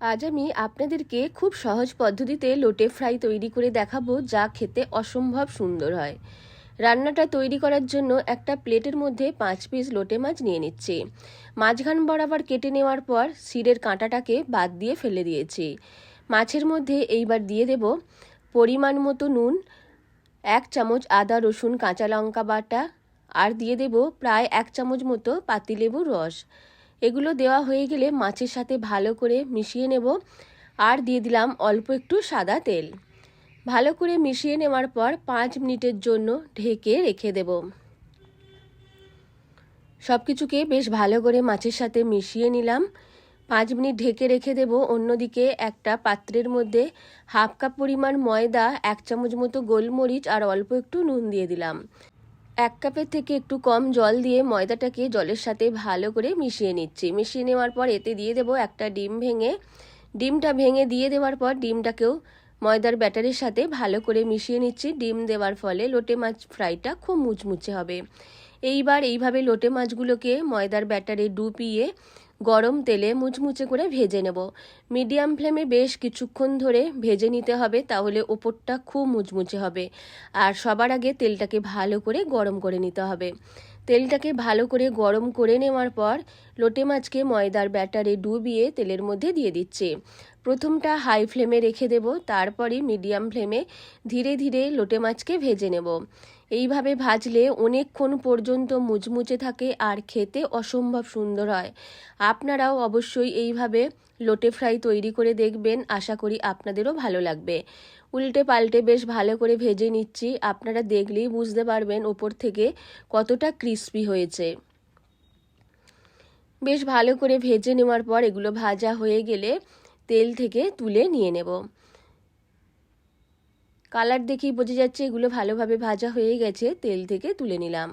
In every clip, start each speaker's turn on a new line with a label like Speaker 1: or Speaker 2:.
Speaker 1: আজ আমি আপনাদেরকে খুব সহজ পদ্ধতিতে লোটে ফ্রাই তৈরি করে দেখাবো যা খেতে অসম্ভব সুন্দর হয়। রান্নাটা তৈরি করার জন্য একটা প্লেটের মধ্যে পাঁচ পিস লোটে মাছ নিয়ে নিচ্ছি। মাঝখান বরাবর কেটে নেওয়ার পর সিরের কাঁটাটাকে বাদ দিয়ে ফেলে দিয়েছি। মাছের মধ্যে এইবার দিয়ে দেব পরিমাণ মতো নুন, এক চামচ আদা, রসুন, কাঁচা লঙ্কা বাটা, আর দিয়ে দেব প্রায় এক চামচ মতো পাতিলেবুর রস। এগুলো দেওয়া হয়ে গেলে মাছের সাথে ভালো করে মিশিয়ে নেব। আর দিয়ে দিলাম অল্প একটু সাদা তেল। ভালো করে মিশিয়ে নেওয়ার পর পাঁচ মিনিটের জন্য ঢেকে রেখে দেব। সব কিছুকে বেশ ভালো করে মাছের সাথে মিশিয়ে নিলাম। পাঁচ মিনিট ঢেকে রেখে দেব। অন্যদিকে একটা পাত্রের মধ্যে হাফ কাপ পরিমাণ ময়দা, এক চামচ মতো গোলমরিচ আর অল্প একটু নুন দিয়ে দিলাম। এক কাপের থেকে একটু কম জল দিয়ে ময়দাটাকে জলের সাথে ভালো করে মিশিয়ে নিচ্ছি। মিশিয়ে নেওয়ার পর এতে দিয়ে দেব একটা ডিম ভেঙে, ডিমটা ভেঙে দিয়ে দেওয়ার পর ডিমটাকেও ময়দার ব্যাটারের সাথে ভালো করে মিশিয়ে নিচ্ছি। ডিম দেওয়ার ফলে লোটে মাছ ফ্রাইটা খুব মুচমুচে হবে। এইবার এইভাবে লোটে মাছগুলোকে ময়দার ব্যাটারে ডুবিয়ে গরম তেলে মুচমুচে করে ভেজে নেব। মিডিয়াম ফ্লেমে বেশ কিছুক্ষণ ধরে ভেজে নিতে হবে, তাহলে ওপরটা খুব মুচমুচে হবে। আর সবার আগে তেলটাকে ভালো করে গরম করে নিতে হবে। তেলটাকে ভালো করে গরম করে নেওয়ার পর লোটে মাছকে ময়দার ব্যাটারে ডুবিয়ে তেলের মধ্যে দিয়ে দিচ্ছে। প্রথমটা হাই ফ্লেমে রেখে দেব, তারপরে মিডিয়াম ফ্লেমে ধীরে ধীরে লোটে মাছকে ভেজে নেব। এইভাবে ভাজলে অনেকক্ষণ পর্যন্ত মুচমুচে থাকে আর খেতে অসম্ভব সুন্দর হয়। আপনারাও অবশ্যই এইভাবে লোটে ফ্রাই তৈরি করে দেখবেন। আশা করি আপনাদেরও ভালো লাগবে। উল্টে পাল্টে বেশ ভালো করে ভেজে নিচ্ছি। আপনারা দেখলেই বুঝতে পারবেন ওপর থেকে কতটা ক্রিস্পি হয়েছে। বেশ ভালো করে ভেজে নেওয়ার পর এগুলো ভাজা হয়ে গেলে তেল থেকে তুলে নিয়ে নেব। কালার দেখেই বোঝা যাচ্ছে এগুলো ভালোভাবে ভাজা হয়ে গেছে, তেল থেকে তুলে নিলাম।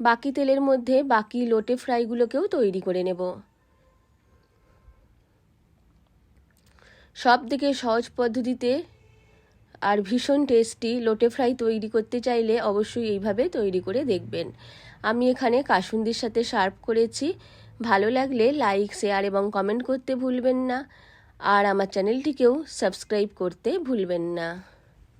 Speaker 1: বাকি তেলের মধ্যে বাকি লোটে ফ্রাইগুলোকেও তৈরি করে নেব। সব থেকে সহজ পদ্ধতিতে আর ভীষণ টেস্টি লোটে ফ্রাই তৈরি করতে চাইলে অবশ্যই এইভাবে তৈরি করে দেখবেন। আমি এখানে কাসুন্দির সাথে সার্ভ করেছি। ভালো লাগলে লাইক, শেয়ার এবং কমেন্ট করতে ভুলবেন না। আর আমার চ্যানেলটিকেও সাবস্ক্রাইব করতে ভুলবেন না।